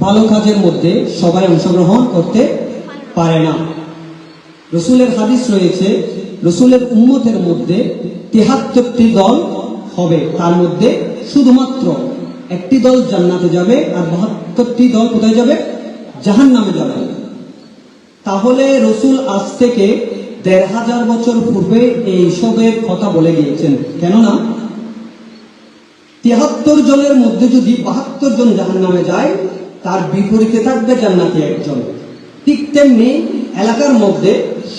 ভালো কাজের মধ্যে সবাই অংশগ্রহণ করতে পারে না। রসুলের হাদিস রয়েছে, রসুলের উম্মতের মধ্যে তেহাত্তরটি দল হবে। তার মধ্যে শুধুমাত্র একটি দল জান্নাতে যাবে আর বাহাত্তরটি দল কোথায় যাবে? জাহান নামে যাবে। তাহলে রসুল আজ থেকে দেড় হাজার বছর পূর্বে এইসবের কথা বলে গিয়েছেন। কেননা তিয়াত্তর জনের মধ্যে যদি বাহাত্তর জন জাহান নামে যায় তার বিপরীতে থাকবে জান্নাতি একজন। ঠিক তেমনি এলাকার মধ্যে,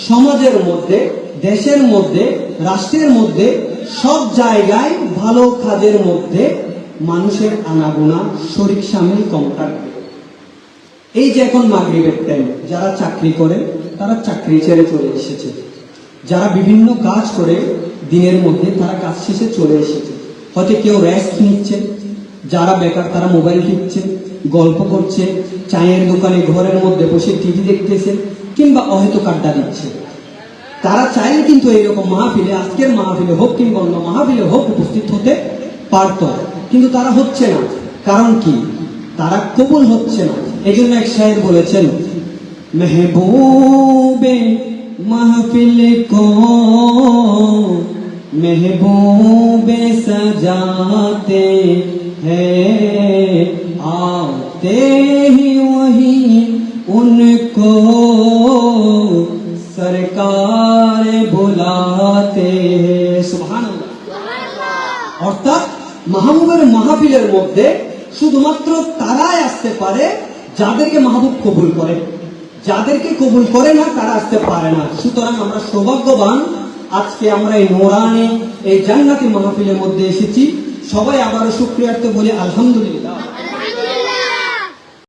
সমাজের মধ্যে, দেশের মধ্যে, রাষ্ট্রের মধ্যে, সব জায়গায় ভালো কাজের মধ্যে মানুষের আনাগোনা শরিক সামিল কম থাকবে। এই যে এখন মাগরিবের টাইম যারা চাকরি করে, তারা চাকরি ছেড়ে চলে এসেছে। যারা বিভিন্ন কাজ করে, দিনের মধ্যে তারা কাজ শেষে চলে এসেছে। হয়তো কেউ রেস্ট নিচ্ছে, যারা বেকার তারা মোবাইল টিপছে। গল্প করছে, চায়ের দোকানে ঘরের মধ্যে বসে টিভি দেখতেছে কিংবা অহেতু আড্ডা দিচ্ছে। তারা চাইলে কিন্তু এইরকম মাহফিলে, আজকের মাহফিলে হোক কিংবা অন্য মাহফিলে হোক উপস্থিত হতে পারত। কিন্তু তারা হচ্ছে না। কারণ কি? তারা কবুল হচ্ছে না। এই জন্য এক শায়ের বলেছেন, মেহবুবে মাহফিল কো মেহবুবে সজাতে हैं आते ही वही उनको सरकार बुलाते हैं सुभान অর্থাৎ মাহবুবের মাহফিলের মধ্যে শুধুমাত্র তারাই আসতে পারে যাদেরকে মাহবুব কবুল করে যাদেরকে কবুল করে না তারা আসতে পারে না সুতরাং আমরা সৌভাগ্যবান আজকে আমরা এই নোরানি এই জান্নাতি মাহফিলের মধ্যে এসেছি সবাই আবারও শুক্রিয়ার্থে বলি আলহামদুলিল্লাহ